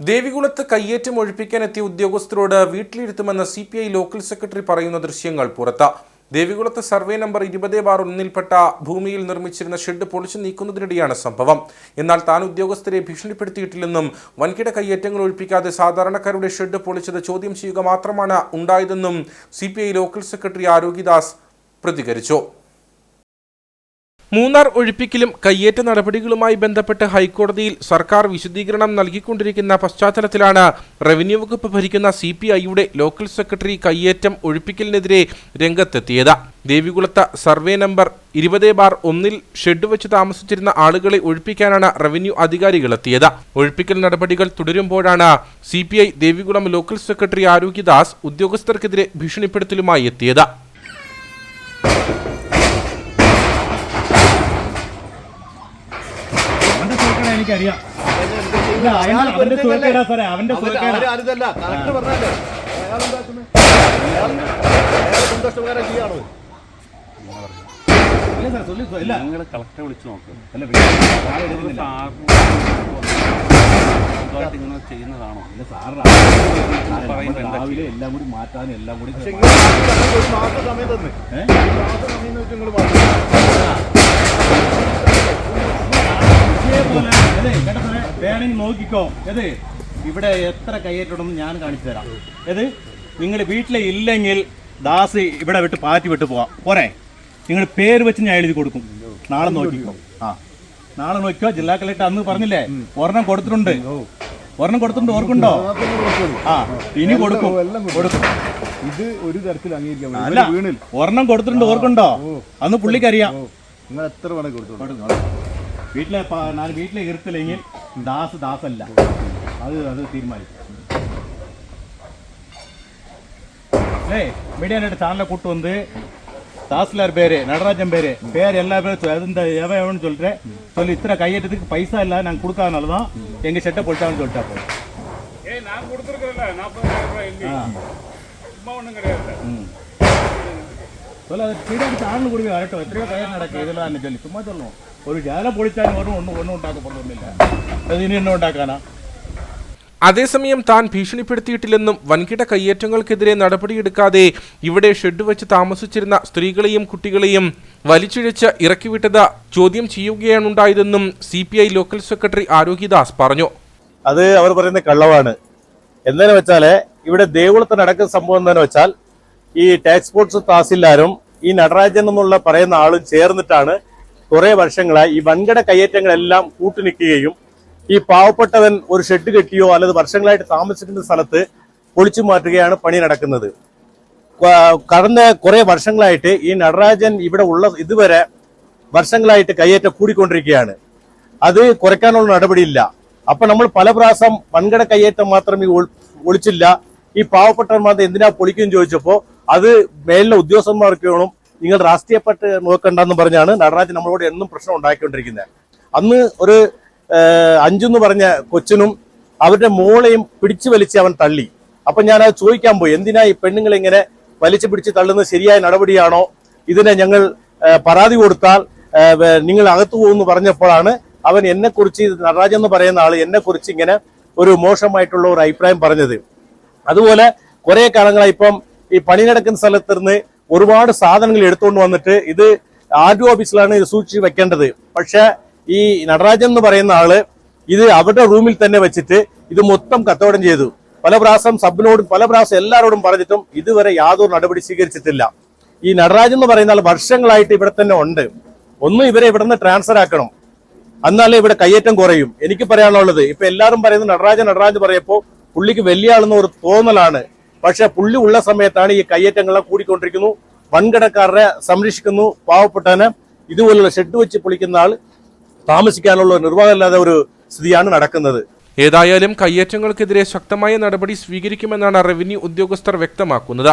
ദേവികുളത്ത് കയ്യേറ്റം ഒഴിപ്പിക്കാൻ എത്തിയ ഉദ്യോഗസ്ഥരോട് വീട്ടിലിരുത്തുമെന്ന് C P I local secretary പറയുന്ന ദൃശ്യങ്ങൾ പുറത്ത്. ദേവികുളത്ത് സർവേ നമ്പർ ഇരുപത് ബാർ ഒന്നിൽപ്പെട്ട ഭൂമിയിൽ നിർമ്മിച്ചിരുന്ന ഷെഡ് പൊളിച്ചു നീക്കുന്നതിനിടെയാണ് സംഭവം. എന്നാൽ താൻ ഉദ്യോഗസ്ഥരെ ഭീഷണിപ്പെടുത്തിയിട്ടില്ലെന്നും വൻകിട കയ്യേറ്റങ്ങൾ ഒഴിപ്പിക്കാതെ സാധാരണക്കാരുടെ ഷെഡ് പൊളിച്ചത് ചോദ്യം ചെയ്യുക മാത്രമാണ് ഉണ്ടായതെന്നും സി ലോക്കൽ സെക്രട്ടറി ആരോഗ്യദാസ് പ്രതികരിച്ചു. മൂന്നാർ ഒഴിപ്പിക്കലും കയ്യേറ്റ നടപടികളുമായി ബന്ധപ്പെട്ട് ഹൈക്കോടതിയിൽ സർക്കാർ വിശദീകരണം നൽകിക്കൊണ്ടിരിക്കുന്ന പശ്ചാത്തലത്തിലാണ് റവന്യൂ വകുപ്പ് ഭരിക്കുന്ന സി പി ഐയുടെ ലോക്കൽ സെക്രട്ടറി കയ്യേറ്റം ഒഴിപ്പിക്കലിനെതിരെ രംഗത്തെത്തിയത്. ദേവികുളത്ത് സർവേ നമ്പർ ഇരുപത് ബാർ ഒന്നിൽ ഷെഡ് വെച്ച് താമസിച്ചിരുന്ന ആളുകളെ ഒഴിപ്പിക്കാനാണ് റവന്യൂ അധികാരികൾ എത്തിയത് ഒഴിപ്പിക്കൽ നടപടികൾ തുടരുമ്പോഴാണ് C Devikulam local secretary Arogyadas ഉദ്യോഗസ്ഥർക്കെതിരെ ഭീഷണിപ്പെടുത്തലുമായി എത്തിയത്. എനിക്കറിയാം ഇല്ല, അവന്റെ- അവന്റെ സുഖക്കേടാ സാറേ അവന്റെ സുഖക്കേടാ ആരുതല്ല കറക്റ്റ് പറഞ്ഞല്ലേ അയാളെന്താക്കുന്നത് അയാൾ സന്തോഷപ്രകാരം ചെയ്യാണോ ഇല്ല സാർ சொல்லி ഇല്ല നിങ്ങൾ കളക്ടറെ വിളിച്ചു നോക്ക് അല്ല വിളിച്ചില്ല. സാറ് എടുക്കുന്നില്ല. സാറിന് ഇങ്ങനെ ചെയ്യുന്നതാണോ ഇല്ല, സാറ് രാവിലെ പറയുമ്പോ എന്താ രാവിലെ എല്ലാം കൂടി മാറ്റാനും എല്ലാം കൂടി പക്ഷെ ഇങ്ങനെ ഞങ്ങൾക്ക് ഒരു മാസം സമയം തന്നു ഏ? ഒരു മാസം സമയം വെച്ച് നിങ്ങൾ വേണമെങ്കിൽ നോക്കിക്കോ. ഏത്? ഇവിടെ എത്ര കയ്യേറ്റുണ്ടെന്ന് ഞാൻ കാണിച്ചു തരാം. ഏത്? നിങ്ങൾ വീട്ടിലെ ഇല്ലെങ്കിൽ ദാസ് ഇവിടെ വിട്ട് പാറ്റി വിട്ട് പോവാം. പോരെ? നിങ്ങൾ പേര് വെച്ച് ഞാൻ എഴുതി കൊടുക്കും. നാളെ നോക്കിക്കോ. ആ. നാളെ നോക്കിക്കോ. ജില്ലാ കളക്ടർ അന്ന് പറഞ്ഞില്ലേ? ഒരെണ്ണം കൊടുത്തിട്ടുണ്ട്. ഒരെണ്ണം കൊടുത്തിട്ടുണ്ട്. ഓർക്കുണ്ടോ ആ. ഇനി കൊടുക്കും. കൊടുക്കും. ഇത് ഒരു തരത്തിൽ അംഗീകരിക്കാൻ വീണിൽ ഒരെണ്ണം കൊടുത്തിട്ടുണ്ട്. ഓർക്കുണ്ടോ അന്ന് പുള്ളിക്കറിയാം നിങ്ങൾ എത്ര വേണേ കൊടുത്തു വീട്ടിലെ വീട്ടിലെ ഇരുത്തില്ലെങ്കിൽ ദാസ് ദാസല്ല അത് അത് തീരുമാനിക്കും ஏய் மீடியா நெட் சேனலை கூட்டு வந்து தாசில்தார் பேரு நடராஜன் பேரு பேர் எல்லா பேரும் அது இந்த எவன் எவன்னு சொல்லிட்டு சொல்லி இத்தனை கையெட்டத்துக்கு பைசா இல்லை நாங்கள் கொடுக்காதனால தான் எங்கள் செட்டை பொழிச்சாங்கன்னு சொல்லிட்டா போதும் ஏய் நான் கொடுத்துருக்கேன்ல நாற்பதாயிரம் ரூபாய் எண்ணி ஆ சும்மா ஒன்றும் கிடையாது അതുപോലെ കീഴാണ് ചാനൽ കൂടി ആയിട്ടോ എത്രയോ കാര്യം നടക്കുക ഇതെല്ലാം ചൊല്ലി ചുമ്മാ ചൊല്ലണം ഒരു ജാല പൊളിച്ചാൽ ഒന്നും ഒന്നും ഒന്നും ഉണ്ടാക്കപ്പെടുന്നില്ല. അത് ഇനി ഉണ്ടാക്കാനാ? അതേസമയം താൻ ഭീഷണിപ്പെടുത്തിയിട്ടില്ലെന്നും വൻകിട കയ്യേറ്റങ്ങൾക്കെതിരെ നടപടിയെടുക്കാതെ ഇവിടെ ഷെഡ് വെച്ച് താമസിച്ചിരുന്ന സ്ത്രീകളെയും കുട്ടികളെയും വലിച്ചിഴച്ച് ഇറക്കിവിട്ടത് ചോദ്യം ചെയ്യുകയാണുണ്ടായതെന്നും C P I local secretary Arogyadas പറഞ്ഞു. അത് അവർ പറയുന്ന കള്ളവാണ്. എന്തെന്ന് വെച്ചാൽ ഇവിടെ ദേവുളത്തിന് അടക്കം സംഭവം എന്താണെന്ന് വെച്ചാൽ ഈ ടാക്സ് സ്പോർട്സ് തഹസിൽദാരും ഈ നടരാജൻ എന്നുള്ള പറയുന്ന ആളും ചേർന്നിട്ടാണ് കുറേ വർഷങ്ങളായി ഈ വൻകിട കയ്യേറ്റങ്ങളെല്ലാം കൂട്ടുനിൽക്കുകയും ഈ പാവപ്പെട്ടവൻ ഒരു ഷെഡ് കെട്ടിയോ അല്ലെങ്കിൽ വർഷങ്ങളായിട്ട് താമസിക്കുന്ന സ്ഥലത്ത് പൊളിച്ചു മാറ്റുകയാണ് പണി നടക്കുന്നത്. കടന്ന കുറെ വർഷങ്ങളായിട്ട് ഈ നടരാജൻ ഇവിടെ ഉള്ള ഇതുവരെ വർഷങ്ങളായിട്ട് കയ്യേറ്റം കൂടിക്കൊണ്ടിരിക്കുകയാണ്. അത് കുറയ്ക്കാനുള്ള നടപടിയില്ല. അപ്പൊ നമ്മൾ പല പ്രാവശ്യം വൻകിട കയ്യേറ്റം മാത്രം ഈ ഒളിച്ചില്ല. ഈ പാവപ്പെട്ടവർ മാത്രം എന്തിനാ പൊളിക്കും ചോദിച്ചപ്പോ അത് മേലിലെ ഉദ്യോഗസ്ഥന്മാർക്ക് വേണം നിങ്ങൾ രാഷ്ട്രീയപ്പെട്ട് നോക്കണ്ടെന്ന് പറഞ്ഞാണ് നടരാജൻ നമ്മളോട് എന്നും പ്രശ്നം ഉണ്ടാക്കിക്കൊണ്ടിരിക്കുന്നത്. അന്ന് ഒരു അഞ്ചെന്ന് പറഞ്ഞ കൊച്ചിനും അവരുടെ മോളെയും പിടിച്ചു വലിച്ച് അവൻ തള്ളി. അപ്പൊ ഞാൻ അത് ചോദിക്കാൻ പോയി എന്തിനാ ഈ പെണ്ണുങ്ങൾ ഇങ്ങനെ വലിച്ചു പിടിച്ച് തള്ളുന്നത് ശരിയായ നടപടിയാണോ? ഇതിനെ ഞങ്ങൾ പരാതി കൊടുത്താൽ നിങ്ങൾ അകത്തു പോകുമെന്ന് പറഞ്ഞപ്പോഴാണ് അവൻ എന്നെ കുറിച്ച് നടരാജൻ എന്ന് പറയുന്ന ആൾ എന്നെക്കുറിച്ച് ഇങ്ങനെ ഒരു മോശമായിട്ടുള്ള ഒരു അഭിപ്രായം പറഞ്ഞത്. അതുപോലെ കുറെ കാലങ്ങളായി ഇപ്പം ഈ പണി നടക്കുന്ന സ്ഥലത്ത് നിന്ന് ഒരുപാട് സാധനങ്ങൾ എടുത്തുകൊണ്ട് വന്നിട്ട് ഇത് ആർ ഡി ഓഫീസിലാണ് ഇത് സൂക്ഷിച്ച് വെക്കേണ്ടത്. പക്ഷെ ഈ നടരാജൻ എന്ന് പറയുന്ന ആൾ ഇത് അവരുടെ റൂമിൽ തന്നെ വെച്ചിട്ട് ഇത് മൊത്തം കത്തോടം ചെയ്തു. പല പ്രാവശ്യം സബിനോടും പല പ്രാവശ്യം എല്ലാവരോടും പറഞ്ഞിട്ടും ഇതുവരെ യാതൊരു നടപടി സ്വീകരിച്ചിട്ടില്ല. ഈ നടരാജൻ എന്ന് പറയുന്ന ആൾ വർഷങ്ങളായിട്ട് ഇവിടെ തന്നെ ഉണ്ട്. ഒന്നും ഇവരെ ഇവിടെ നിന്ന് ട്രാൻസ്ഫർ ആക്കണം. എന്നാലേ ഇവിടെ കയ്യേറ്റം കുറയും. എനിക്ക് പറയാനുള്ളത് ഇപ്പൊ എല്ലാവരും പറയുന്നത് നടരാജൻ നടരാജ് പറയപ്പോ പുള്ളിക്ക് വലിയ ആളെന്ന് ഒരു തോന്നലാണ്. പക്ഷെ പുള്ളി ഉള്ള സമയത്താണ് ഈ കയ്യേറ്റങ്ങളെ കൂടിക്കൊണ്ടിരിക്കുന്നു. വൻകിടക്കാരെ സംരക്ഷിക്കുന്നു. പാവപ്പെട്ടവനെ ഇതുപോലുള്ള ഷെഡ് വെച്ച് പൊളിക്കുന്ന ആൾ താമസിക്കാനുള്ള നിർവാഹമില്ലാതെ ഒരു സ്ഥിതിയാണ് നടക്കുന്നത്. ഏതായാലും കയ്യേറ്റങ്ങൾക്കെതിരെ ശക്തമായ നടപടി സ്വീകരിക്കുമെന്നാണ് റവന്യൂ ഉദ്യോഗസ്ഥർ വ്യക്തമാക്കുന്നത്.